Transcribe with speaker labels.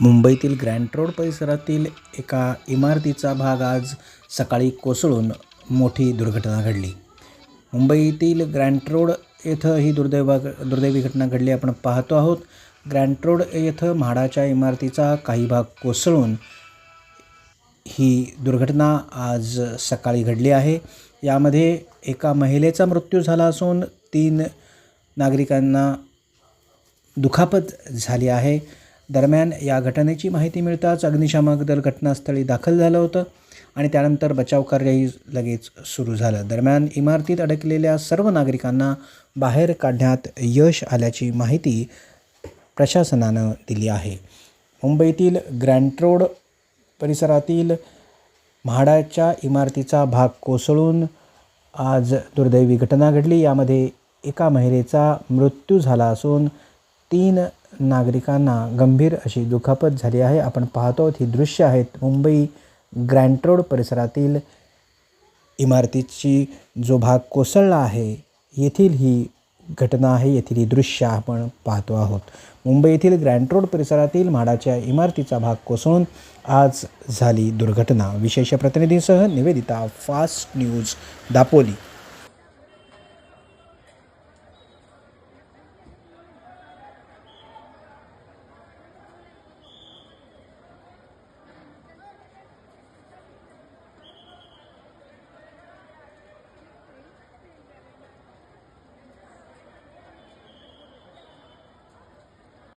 Speaker 1: मुंबईतील Grant road परिसरातील एका इमारतीचा भाग आज सकाळी कोसळून मोठी दुर्घटना घडली. मुंबईतील ग्रँट रोड येथं ही दुर्दैवा दुर्दैवी घटना घडली. आपण पाहतो आहोत ग्रँट रोड येथं म्हाडाच्या इमारतीचा काही भाग कोसळून ही दुर्घटना आज सकाळी घडली आहे. यामध्ये एका महिलेचा मृत्यू झाला असून तीन नागरिकांना दुखापत झाली आहे. दरम्यान या घटनेची माहिती मिळताच अग्निशामक दल घटनास्थळी दाखल झालं होतं आणि त्यानंतर बचाव कार्यही लगेच सुरू झालं. दरम्यान इमारतीत अडकलेल्या सर्व नागरिकांना बाहेर काढण्यात यश आल्याची माहिती प्रशासनानं दिली आहे. मुंबईतील ग्रँट रोड परिसरातील म्हाडाच्या इमारतीचा भाग कोसळून आज दुर्दैवी घटना घडली. यामध्ये एका महिलेचा मृत्यू झाला असून तीन नागरिकांना गंभीर अशी दुखापत झाली आहे. आपण पाहतो आहोत ही दृश्य आहेत मुंबई ग्रँट रोड परिसरातील इमारतीची जो भाग कोसळला आहे येथील ही घटना आहे येथील ही दृश्य आपण पाहतो आहोत. मुंबई येथील ग्रँट रोड परिसरातील म्हाडाच्या इमारतीचा भाग कोसळून आज झाली दुर्घटना. विशेष प्रतिनिधीसह निवेदिता फास्ट न्यूज दापोली.